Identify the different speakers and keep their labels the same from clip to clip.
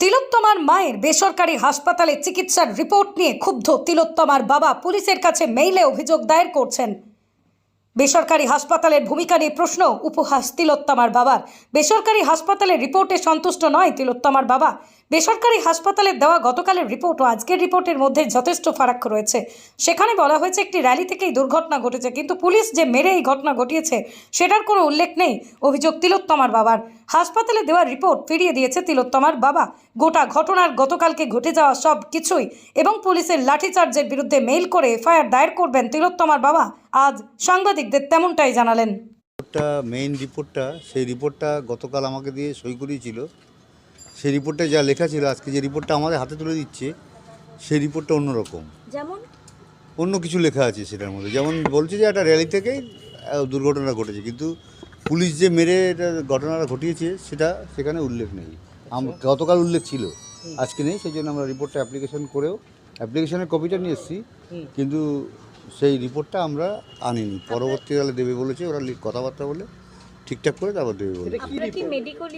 Speaker 1: তিলোত্তমার মায়ের বেসরকারি হাসপাতালে চিকিৎসার রিপোর্ট নিয়ে ক্ষুব্ধ তিলোত্তমার বাবা পুলিশের কাছে মেইলে অভিযোগ দায়ের করছেন। বেসরকারি হাসপাতালের ভূমিকা নিয়ে প্রশ্ন, উপহাস তিলোত্তমার বাবার। বেসরকারি হাসপাতালের রিপোর্টে সন্তুষ্ট নয় তিলোত্তমার বাবা। বেসরকারি হাসপাতালের দেওয়া গতকালের রিপোর্ট ও আজকের রিপোর্টের মধ্যে যথেষ্ট ফারাক রয়েছে। সেখানে বলা হয়েছে, একটি র্যালি থেকেই দুর্ঘটনা ঘটেছে, কিন্তু পুলিশ যে মেরে এই ঘটনা ঘটিয়েছে, সেটার কোনো উল্লেখ নেই, অভিযোগ তিলোত্তমার বাবার। হাসপাতালে দেওয়া রিপোর্ট ফিরিয়ে দিয়েছে তিলোত্তমার বাবা। গোটা ঘটনার গতকালকে ঘটে যাওয়া সব কিছুই এবং পুলিশের লাঠিচার্জের বিরুদ্ধে মেইল করে এফআইআর দায়ের করবেন তিলোত্তমার বাবা। আজ সাংবাদিকদের তেমনটাই জানালেন।
Speaker 2: রিপোর্টটা মেইন রিপোর্টটা, সেই রিপোর্টটা গতকাল আমাকে দিয়ে সই করিয়েছিল সেই রিপোর্টে যা লেখা ছিল আজকে যে রিপোর্টটা আমাদের হাতে তুলে দিচ্ছে সেই রিপোর্টটা অন্যরকম।
Speaker 3: যেমন?
Speaker 2: অন্য কিছু লেখা আছে সেটার মধ্যে। যেমন বলছে যে একটা র্যালি থেকেই দুর্ঘটনা ঘটেছে কিন্তু পুলিশ যে মেরে এটা ঘটনাটা ঘটিয়েছে সেটা সেখানে উল্লেখ নেই। গতকাল উল্লেখ ছিল। আজকে নেই সেই জন্য আমরা রিপোর্টটা অ্যাপ্লিকেশন করেও অ্যাপ্লিকেশনের কপিটা নিয়ে এসেছি কিন্তু সেই রিপোর্টটা আমরা আনিনি। পরবর্তীকালে দেবে বলেছে ওরা কথাবার্তা বলে ঠিকঠাক করে তারপর দেবে বলে
Speaker 3: আপনারা কি মেডিকেল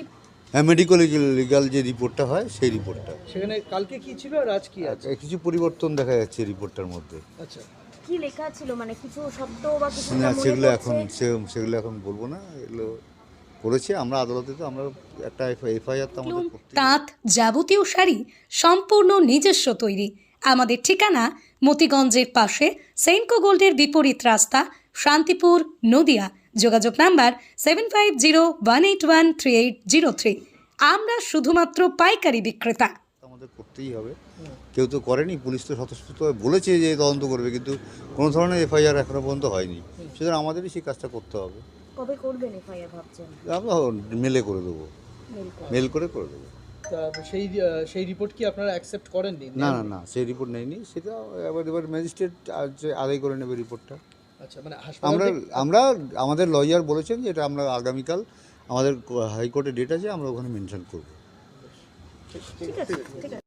Speaker 2: হ্যাঁ মেডিকেল লিগাল যে রিপোর্টটা হয় সেই রিপোর্টটা
Speaker 4: সেখানে কালকে কি ছিল আর আজ কি আছে?
Speaker 2: কিছু পরিবর্তন দেখা যাচ্ছে রিপোর্টটার মধ্যে।
Speaker 4: আচ্ছা।
Speaker 3: কি লেখা ছিল? মানে কিছু শব্দ বা কিছু
Speaker 2: না সেগুলো এখন সেগুলো এখন বলব না। এগুলো করেছে আমরা আদালতে তো আমরা একটা এফআইআর তো আমাদের
Speaker 1: তাঁত যাবতীয় শাড়ি সম্পূর্ণ নিজস্ব তৈরি। আমাদের ঠিকানা মতিগঞ্জের পাশে সেন্টকো গোল্ডের বিপরীত রাস্তা শান্তিপুর নদিয়া। যোগাযোগ number seven five zero one eight one three eight zero three আমরা শুধুমাত্র পাইকারি বিক্রেতা।
Speaker 2: আমাদের করতেই হবে। কেউ তো করেনি পুলিশ তো স্বতঃস্ফূর্তভাবে বলেছে যে তদন্ত করবে কিন্তু কোনো ধরনের এফআইআর এখনও পর্যন্ত হয়নি। সুতরাং আমাদেরই সেই কাজটা করতে হবে।
Speaker 3: কবে করবেন এফআইআর ভাবছেন?
Speaker 2: আমরা মেলে করে দেবো।
Speaker 3: মেল করে।
Speaker 2: করে দেবো।
Speaker 4: তা সেই সেই রিপোর্ট কি আপনারা অ্যাকসেপ্ট করেননি?
Speaker 2: না না না সেই রিপোর্ট নেয়নি সেটা এবার এবার ম্যাজিস্ট্রেট আদায় করে নেবে রিপোর্টটা আমরা আমরা আমাদের লয়ার বলেছেন যে এটা আমরা আগামীকাল আমাদের হাইকোর্টে ডেট আছে আমরা ওখানে মেনশন করব।
Speaker 3: ঠিক আছে।